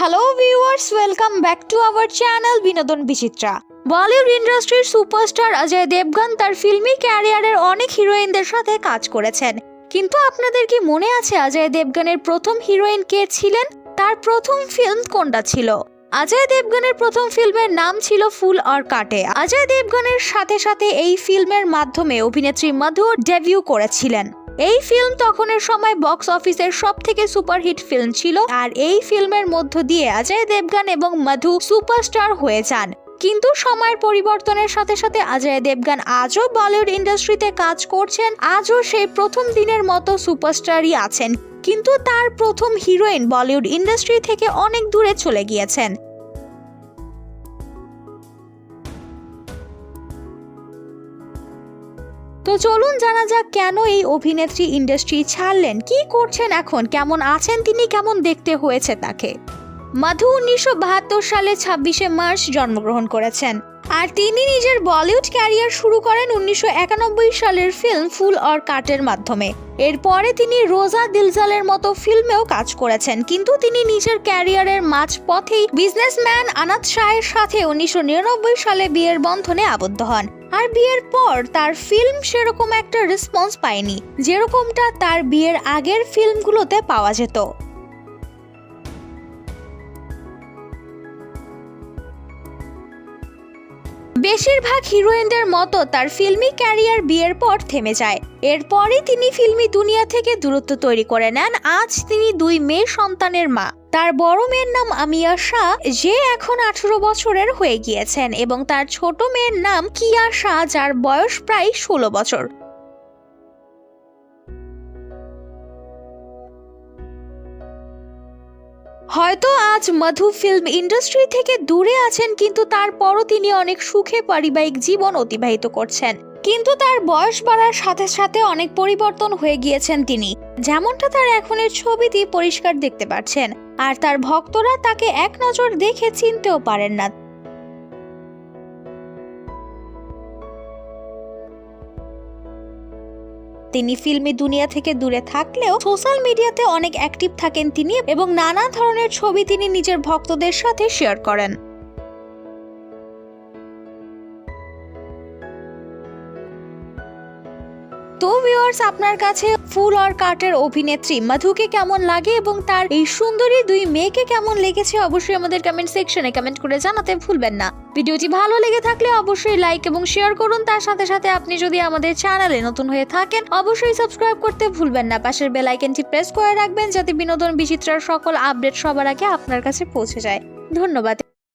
Hello viewers welcome back to our channel Binodon Bichitra Bollywood ইন্ডাস্ট্রির superstar Ajay Devgan তার ফিল্মি ক্যারিয়ারের অনেক হিরোইনদের সাথে কাজ করেছেন। কিন্তু আপনাদের কি মনে আছে অজয় দেবগনের প্রথম হিরোইন কে ছিলেন? তার প্রথম ফিল্ম কোনটা ছিল? অজয় দেবগনের প্রথম ফিল্মের নাম ছিল ফুল অর কাটে অজয় দেবগনের সাথে সাথে এই ফিল্মের মাধ্যমে অভিনেত্রী মধু ডেবিউ করেছিলেন। এই ফিল্ম তখনের সময় বক্স অফিসের সব থেকে সুপারহিট ফিল্ম ছিল আর এই ফিল্মের মধ্য দিয়ে অজয় দেবগান এবং মধু সুপারস্টার হয়ে যান। কিন্তু সময়ের পরিবর্তনের সাথে সাথে অজয় দেবগান আজও বলিউড ইন্ডাস্ট্রিতে কাজ করছেন, আজও সেই প্রথম দিনের মতো সুপারস্টারই আছেন। কিন্তু তার প্রথম হিরোইন বলিউড ইন্ডাস্ট্রি থেকে অনেক দূরে চলে গিয়েছেন। তো চলুন জানা যাক কেন এই অভিনেত্রী ইন্ডাস্ট্রি ছাড়লেন, কি করছেন এখন, কেমন আছেন তিনি, কেমন দেখতে হয়েছে তাকে? মধু উনিশশো সালে ছাব্বিশে মার্চ জন্মগ্রহণ করেছেন আর তিনি নিজের বলিউড ক্যারিয়ার শুরু করেন উনিশশো একানব্বই সালের ফিল্ম ফুল অর কাটের মাধ্যমে। এরপরে তিনি রোজা দিলজালের মতো ফিল্মেও কাজ করেছেন, কিন্তু তিনি নিজের ক্যারিয়ারের মাঝ পথেই বিজনেসম্যান আনাত শাহের সাথে উনিশশো নিরানব্বই সালে বিয়ের বন্ধনে আবদ্ধ হন। আর বিয়ের পর তার ফিল্ম সেরকম একটা রেসপন্স পায়নি, যেরকমটা তার বিয়ের আগের ফিল্মগুলোতে পাওয়া যেত। বেশিরভাগ হিরোইনদের মতো তার ফিল্মি ক্যারিয়ার বিয়ের পর থেমে যায়। এরপরে তিনি ফিল্মি দুনিয়া থেকে দূরত্ব তৈরি করে নেন। আজ তিনি দুই মেয়ে সন্তানের মা। তার বড় মেয়ের নাম আমিয়া শাহ, যে এখন আঠেরো বছরের হয়ে গিয়েছেন, এবং তার ছোট মেয়ের নাম কিয়া শাহ, যার বয়স প্রায় ষোলো বছর। হয়তো আজ মধু ফিল্ম ইন্ডাস্ট্রি থেকে দূরে আছেন, কিন্তু তারপরও তিনি অনেক সুখে পারিবারিক জীবন অতিবাহিত করছেন। কিন্তু তার বয়স বাড়ার সাথে সাথে অনেক পরিবর্তন হয়ে গিয়েছেন তিনি। যেমনটা তার এখনের ছবিটি পরিষ্কার দেখতে পাচ্ছেন। আর তার ভক্তরা তাকে এক নজর দেখে চিনতেও পারেন না। তিনি ফিল্মি দুনিয়া থেকে দূরে থাকলেও সোশ্যাল মিডিয়াতে অনেক অ্যাক্টিভ থাকেন তিনি এবং নানা ধরনের ছবি তিনি নিজের ভক্তদের সাথে শেয়ার করেন। তো ভিউয়ার্স আপনার কাছে ফুল আর কাটের অভিনেত্রী মধুকে কেমন লাগে এবং তার এই সুন্দরী দুই মেয়েকে কেমন লেগেছে অবশ্যই আমাদের কমেন্ট সেকশনে কমেন্ট করে জানাতে ভুলবেন না। ভিডিওটি ভালো লেগে থাকলে অবশ্যই লাইক এবং শেয়ার করুন। তার সাথে সাথে আপনি যদি আমাদের চ্যানেলে নতুন হয়ে থাকেন, অবশ্যই সাবস্ক্রাইব করতে ভুলবেন না। পাশের বেল আইকনটি প্রেস করে রাখবেন যাতে বিনোদন বিচিত্রার সকল আপডেট সবার আগে আপনার কাছে পৌঁছে যায়। ধন্যবাদ।